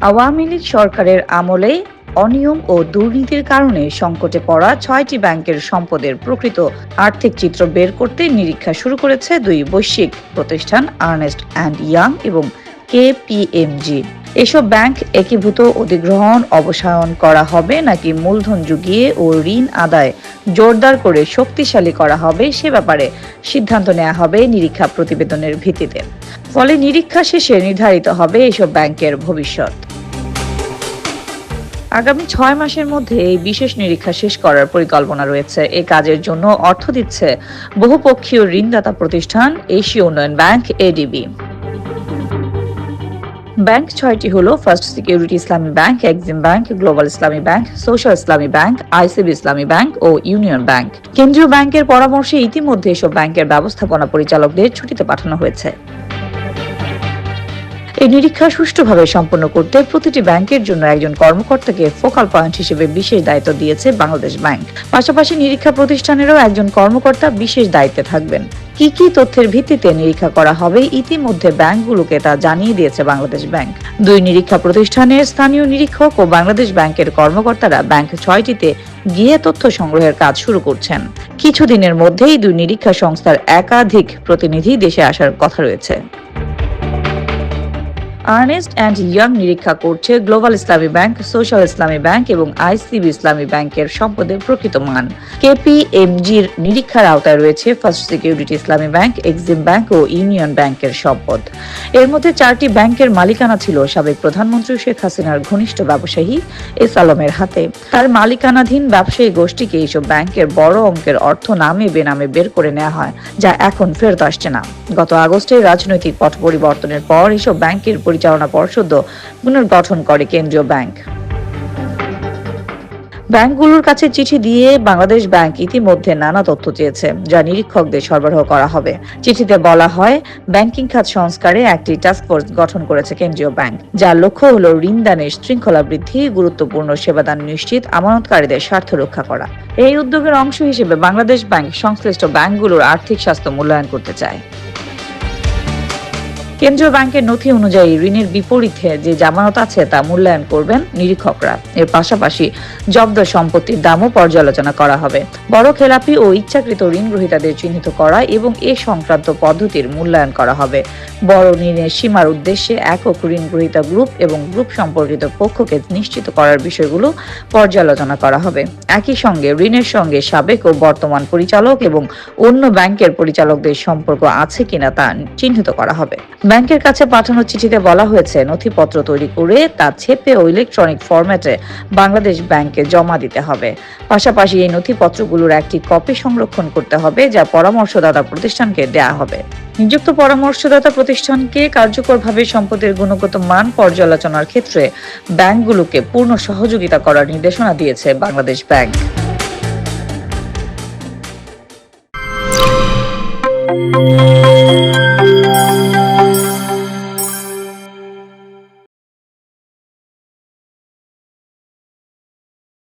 আওয়ামী লীগ সরকারের আমলে অনিয়ম ও দুর্নীতির কারণে সংকটে পড়া ছয়টি ব্যাংকের সম্পদের প্রকৃত আর্থিক চিত্র বের করতে নিরীক্ষা শুরু করেছে দুই বৈশ্বিক প্রতিষ্ঠান, আর্নেস্ট অ্যান্ড ইয়াং এবং কে কেপিএমজি। এসব ব্যাংক একীভূত অধিগ্রহণ অবসায়ন করা হবে নাকি মূলধন জুগিয়ে ও ঋণ আদায় জোরদার করে শক্তিশালী করা হবে সে ব্যাপারে সিদ্ধান্ত নেওয়া হবে নিরীক্ষা প্রতিবেদনের ভিত্তিতে। ফলে নিরীক্ষা শেষে নির্ধারিত হবে এসব ব্যাংকের ভবিষ্যৎ। আগামী ছয় মাসের মধ্যে এই বিশেষ নিরীক্ষা শেষ করার পরিকল্পনা রয়েছে। এই কাজের জন্য অর্থ দিচ্ছে বহুপক্ষীয় ঋণদাতা প্রতিষ্ঠান এশীয় উন্নয়ন ব্যাংক, এডিবি। ব্যাংক ছয়টি হলো First Security Islami Bank, Exim Bank, Global Islami Bank, Social Islami Bank, ICB Islami Bank ও ইউনিয়ন ব্যাংক। কেন্দ্রীয় ব্যাংকের পরামর্শে ইতিমধ্যে এসব ব্যাংকের ব্যবস্থাপনা পরিচালকদের ছুটিতে পাঠানো হয়েছে। এই নিরীক্ষা সুষ্ঠুভাবে সম্পন্ন করতে প্রতিটি ব্যাংকের জন্য একজন কর্মকর্তাকে ফোকাল পয়েন্ট হিসেবে বিশেষ দায়িত্ব দিয়েছে বাংলাদেশ ব্যাংক। পাশাপাশি নিরীক্ষা প্রতিষ্ঠানেরও একজন কর্মকর্তা বিশেষ দায়িত্বে থাকবেন। কি কি তথ্যের ভিত্তিতে নিরীক্ষা করা হবে ইতিমধ্যে ব্যাংকগুলোকে তা জানিয়ে দিয়েছে বাংলাদেশ ব্যাংক। দুই নিরীক্ষা প্রতিষ্ঠানের স্থানীয় নিরীক্ষক ও বাংলাদেশ ব্যাংকের কর্মকর্তারা ব্যাংক ছয়টিতে গিয়ে তথ্য সংগ্রহের কাজ শুরু করছেন। কিছুদিনের মধ্যেই দুই নিরীক্ষা সংস্থার একাধিক প্রতিনিধি দেশে আসার কথা রয়েছে। আর্নেস্ট অ্যান্ড ইয়াং নিরীক্ষা করছে Global Islami Bank, Social Islami Bank এবং আইসিবি ইসলামী ব্যাংকের সম্পদের প্রকৃত মান। কেপিএমজির নিরীক্ষার আওতায় রয়েছে First Security Islami Bank Exim Bank ও ইউনিয়ন ব্যাংকের সম্পদ। এর মধ্যে চারটি ব্যাংকের মালিকানা ছিল, সাবেক প্রধানমন্ত্রী শেখ হাসিনার ঘনিষ্ঠ ব্যবসায়ী এস আলমের হাতে। তার মালিকানাধীন ব্যবসায়ী গোষ্ঠীকে এইসব ব্যাংকের বড় অঙ্কের অর্থ নামে বেনামে বের করে নেওয়া হয়, যা এখন ফেরত আসছে না। গত আগস্টে রাজনৈতিক পট পরিবর্তনের পর এসব ব্যাংকের পরিচালনা পর্ষদ পুনর্গঠন করে কেন্দ্রীয় ব্যাংক। ব্যাংকগুলোর কাছে চিঠি দিয়ে বাংলাদেশ ব্যাংক ইতিমধ্যে নানা তথ্য চেয়েছে, যা নিরীক্ষকদের সরবরাহ করা হবে। চিঠিতে বলা হয়, ব্যাংকিং খাত সংস্কারে একটি টাস্কফোর্স গঠন করেছে কেন্দ্রীয় ব্যাংক, যার লক্ষ্য হল ঋণদানের শৃঙ্খলা বৃদ্ধি, গুরুত্বপূর্ণ সেবাদান নিশ্চিত, আমানতকারীদের স্বার্থ রক্ষা করা। এই উদ্যোগের অংশ হিসেবে বাংলাদেশ ব্যাংক সংশ্লিষ্ট ব্যাংকগুলোর আর্থিক স্বাস্থ্য মূল্যায়ন করতে চায়। কেন্দ্রীয় ব্যাংকের নথি অনুযায়ী ঋণের বিপরীতে যে জামানত আছে তা মূল্যায়ন করবেন নিরীক্ষকরা। এর পাশাপাশি জব্দ সম্পত্তির দামও পর্যালোচনা করা হবে। বড় খেলাপি ও ইচ্ছাকৃত ঋণ গ্রহীতাদের চিহ্নিত করা এবং এ সংক্রান্ত পদ্ধতির মূল্যায়ন করা হবে। বড় ঋণের সীমার উদ্দেশ্যে একক ঋণ গ্রহীতা গ্রুপ এবং গ্রুপ সম্পর্কিত পক্ষকে নিশ্চিত করার বিষয়গুলো পর্যালোচনা করা হবে। একই সঙ্গে ঋণের সঙ্গে সাবেক ও বর্তমান পরিচালক এবং অন্য ব্যাংকের পরিচালকদের সম্পর্ক আছে কিনা তা চিহ্নিত করা হবে। ব্যাংকের কাছে পাঠানো চিঠিতে বলা হয়েছে, নথিপত্র তৈরি করে তা ছেপে ও ইলেকট্রনিক ফরম্যাটে বাংলাদেশ ব্যাংকে জমা দিতে হবে। পাশাপাশি এই নথিপত্রগুলোর একটি কপি সংরক্ষণ করতে হবে, যা পরামর্শদাতা প্রতিষ্ঠানকে দেয়া হবে। নিযুক্ত পরামর্শদাতা প্রতিষ্ঠানকে কার্যকরভাবে সম্পদের গুণগত মান পর্যালোচনার ক্ষেত্রে ব্যাংকগুলোকে পূর্ণ সহযোগিতা করার নির্দেশনা দিয়েছে বাংলাদেশ ব্যাংক। thank you